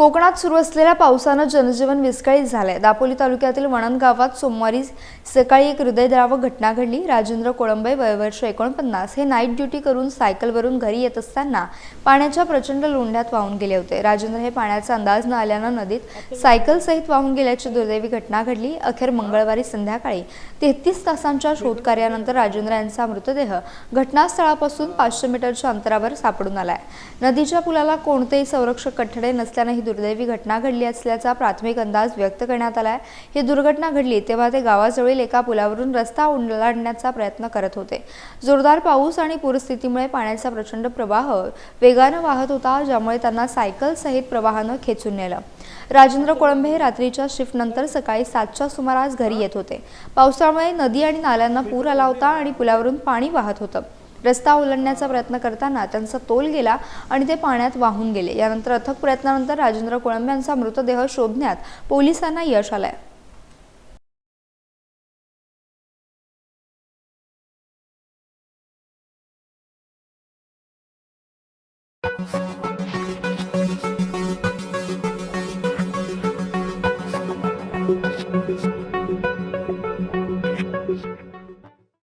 कोकणात सुरू असलेल्या पावसानं जनजीवन विस्कळीत झालंय. दापोली तालुक्यातील वणन गावात सोमवारी सकाळी एक हृदयद्रावक घटना घडली. राजेंद्र कोळंबे वयवर्ष एकोणपन्नास हे नाईट ड्युटी करून सायकलवरून घरी येत असताना पाण्याच्या प्रचंड लोंढ्यात वाहून गेले होते. राजेंद्र हे पाण्याचा अंदाज न आल्यानं नदीत सायकलसहित वाहून गेल्याची दुर्दैवी घटना घडली. अखेर मंगळवारी संध्याकाळी तेहतीस तासांच्या शोधकार्यानंतर राजेंद्र यांचा मृतदेह घटनास्थळापासून पाचशे मीटरच्या अंतरावर सापडून आलाय. नदीच्या पुलाला कोणतेही संरक्षक कठडे नसल्यानं ही दुर्दैवी घटना घडली असल्याचा प्राथमिक अंदाज व्यक्त करण्यात आला आहे ही दुर्घटना घडली तेव्हा ते गावाजवळील एका पुलावरून रस्ता ओलांडण्याचा प्रयत्न करत होते. जोरदार पाऊस आणि पूरस्थितीमुळे पाण्याचा प्रचंड प्रवाह वेगानं वाहत होता ज्यामुळे त्यांना सायकल सहित प्रवाहानं खेचून नेलं. राजेंद्र कोळंबे हे रात्रीच्या शिफ्टनंतर सकाळी सातच्या सुमारास घरी येत होते. पावसामुळे नदी आणि नाल्यांना पूर आला होता आणि पुलावरून पाणी वाहत होतं. रस्ता ओलांडण्याचा प्रयत्न करताना त्यांचा तोल गेला आणि ते पाण्यात वाहून गेले. यानंतर अथक प्रयत्नानंतर राजेंद्र कोळंबे यांचा मृतदेह शोधण्यात पोलिसांना यश आलंय.